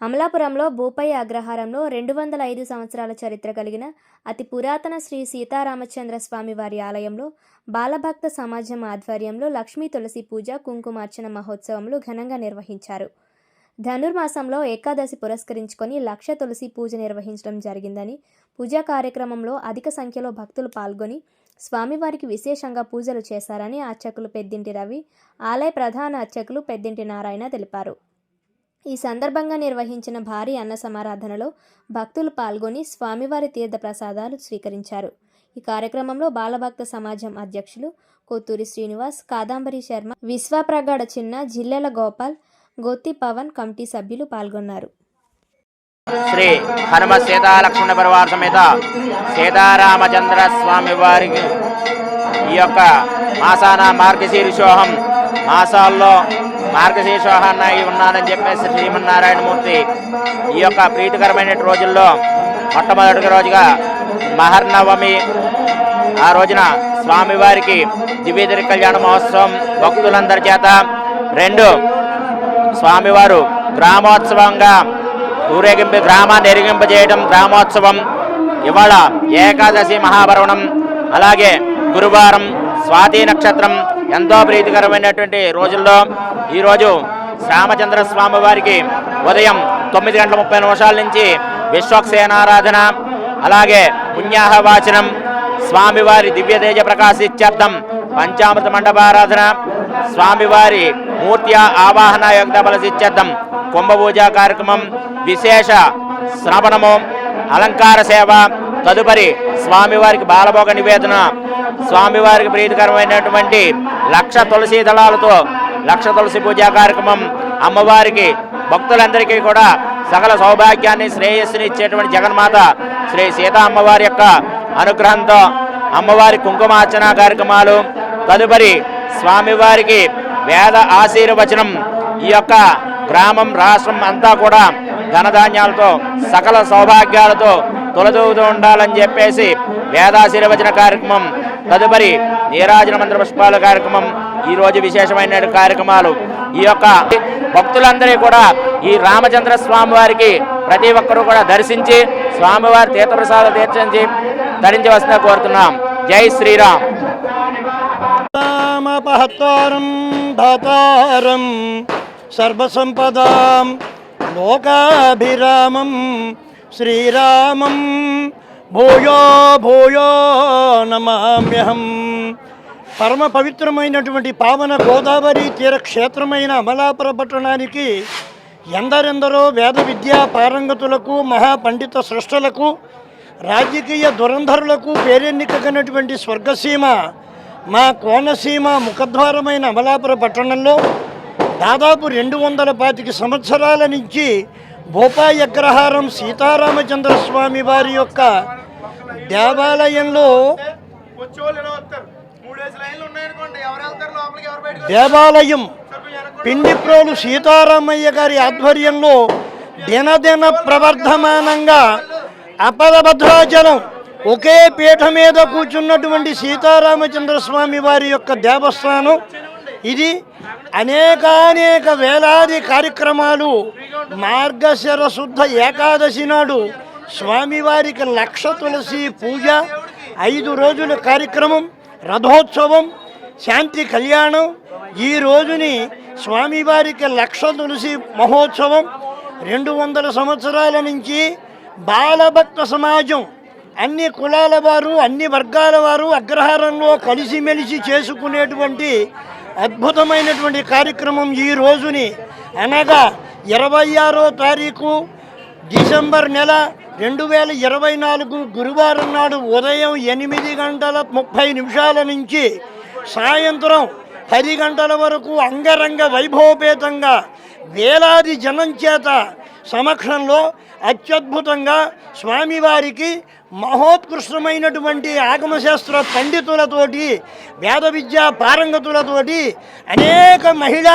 అమలాపురంలో భూపయ్య అగ్రహారంలో రెండు వందల ఐదు సంవత్సరాల చరిత్ర కలిగిన అతి పురాతన శ్రీ సీతారామచంద్ర స్వామి వారి ఆలయంలో బాలభక్త సమాజం ఆధ్వర్యంలో లక్ష్మీ తులసి పూజ కుంకుమార్చన మహోత్సవములు ఘనంగా నిర్వహించారు. ధనుర్మాసంలో ఏకాదశి పురస్కరించుకొని లక్ష తులసి పూజ నిర్వహించడం జరిగిందని పూజా కార్యక్రమంలో అధిక సంఖ్యలో భక్తులు పాల్గొని స్వామివారికి విశేషంగా పూజలు చేశారని అర్చకులు పెద్దింటి రవి ఆలయ ప్రధాన అర్చకులు పెద్దింటి నారాయణ తెలిపారు. ఈ సందర్భంగా నిర్వహించిన భారీ అన్న సమారాధనలో భక్తులు పాల్గొని స్వామివారి తీర్థ ప్రసాదాలు స్వీకరించారు. ఈ కార్యక్రమంలో బాలభక్త సమాజం అధ్యక్షులు కొత్తూరి శ్రీనివాస్ కాదాంబరి శర్మ విశ్వప్రగాఢ చిన్న జిల్లెల గోపాల్ గొత్తి పవన్ కమిటీ సభ్యులు పాల్గొన్నారు. శ్రీ హనుమ సీతాలక్ష్మణ పరివార సమేత సీతారామచంద్ర స్వామి వారికి ఈ యొక్క మాసాన మార్గశీర్షోహం మాసాల్లో మార్గశీర్షోహాన్ని ఉన్నానని చెప్పేసి శ్రీమన్నారాయణమూర్తి ఈ యొక్క ప్రీతికరమైన రోజుల్లో మొట్టమొదటి రోజుగా మహర్నవమి ఆ రోజున స్వామివారికి దివ్యదిరి కళ్యాణ మహోత్సవం భక్తులందరి చేత రెండు స్వామివారు గ్రామోత్సవంగా ఊరేగింపు గ్రామాన్ని ఎరిగింపజేయడం గ్రామోత్సవం ఇవాళ ఏకాదశి మహాపర్వణం అలాగే గురువారం స్వాతి నక్షత్రం ఎంతో ప్రీతికరమైనటువంటి రోజుల్లో ఈరోజు శ్యామచంద్ర స్వామి వారికి ఉదయం తొమ్మిది గంటల ముప్పై నిమిషాల నుంచి విశ్వక్సేనారాధన అలాగే పుణ్యాహవాచనం స్వామివారి దివ్యతేజ ప్రకాశిత్యర్థం పంచామృత మండపారాధన స్వామివారి మూర్తి ఆవాహన యుక్త బలసిత్యర్థం కుంభపూజ కార్యక్రమం విశేష శ్రవణము అలంకార సేవ తదుపరి స్వామివారికి బాలభోగ నివేదన స్వామివారికి ప్రీతికరమైనటువంటి లక్ష తులసి దళాలతో లక్ష తులసి పూజా కార్యక్రమం. అమ్మవారికి భక్తులందరికీ కూడా సకల సౌభాగ్యాన్ని శ్రేయస్సుని ఇచ్చేటువంటి జగన్మాత శ్రీ సీతా అమ్మవారి యొక్క అనుగ్రహంతో అమ్మవారి కుంకుమార్చన కార్యక్రమాలు. తదుపరి స్వామివారికి వేద ఆశీర్వచనం. ఈ యొక్క గ్రామం రాష్ట్రం అంతా కూడా ధనధాన్యాలతో సకల సౌభాగ్యాలతో తొలదూతూ ఉండాలని చెప్పేసి వేదాశీర్వచన కార్యక్రమం తదుపరి నీరాజన మంత్ర పుష్పాల కార్యక్రమం ఈ రోజు విశేషమైన కార్యక్రమాలు. ఈ యొక్క భక్తులందరూ కూడా ఈ రామచంద్ర స్వామి వారికి ప్రతి ఒక్కరూ కూడా దర్శించి స్వామివారి తీర్థప్రసాద తీర్చించి ధరించవలసిన కోరుతున్నాం. జై శ్రీరామ్. రామపహత్తారం దాతారం సర్వసంపదాం. లోకాభిరామం శ్రీరామం భూయో భూయో నమామ్యహం. పరమ పవిత్రమైనటువంటి పావన గోదావరి తీర క్షేత్రమైన అమలాపుర పట్టణానికి ఎందరెందరో వేద విద్యా పారంగతులకు మహాపండిత సృష్టలకు రాజకీయ దురంధరులకు పేరెన్నికగినటువంటి స్వర్గసీమ మా కోనసీమ ముఖద్వారమైన అమలాపుర పట్టణంలో దాదాపు రెండు వందల పాతిక సంవత్సరాల నుంచి భూపాయ అగ్రహారం సీతారామచంద్ర స్వామి వారి యొక్క దేవాలయంలో దేవాలయం పిండిప్రోలు సీతారామయ్య గారి ఆధ్వర్యంలో దినదిన ప్రవర్ధమానంగా అపదభద్రాచలం ఒకే పీఠ మీద కూర్చున్నటువంటి సీతారామచంద్ర స్వామి వారి యొక్క దేవస్థానం ఇది అనేకానేక వేలాది కార్యక్రమాలు మార్గశిర శుద్ధ ఏకాదశి నాడు స్వామివారికి లక్ష తులసి పూజ ఐదు రోజుల కార్యక్రమం రథోత్సవం శాంతి కళ్యాణం ఈ రోజుని స్వామివారికి లక్ష తులసి మహోత్సవం రెండు వందల సంవత్సరాల నుంచి బాలభక్త సమాజం అన్ని కులాల వారు అన్ని వర్గాల వారు అగ్రహారంలో కలిసిమెలిసి చేసుకునేటువంటి అద్భుతమైనటువంటి కార్యక్రమం ఈ రోజుని అనగా ఇరవై ఆరో తారీఖు డిసెంబర్ నెల రెండు వేల ఇరవై నాలుగు గురువారం నాడు ఉదయం ఎనిమిది గంటల ముప్పై నిమిషాల నుంచి సాయంత్రం పది గంటల వరకు అంగరంగ వైభవపేతంగా వేలాది జనం చేత సమక్షంలో అత్యద్భుతంగా స్వామివారికి మహోత్కృష్టమైనటువంటి ఆగమశాస్త్ర పండితులతోటి వేద విద్యా పారంగతులతోటి అనేక మహిళా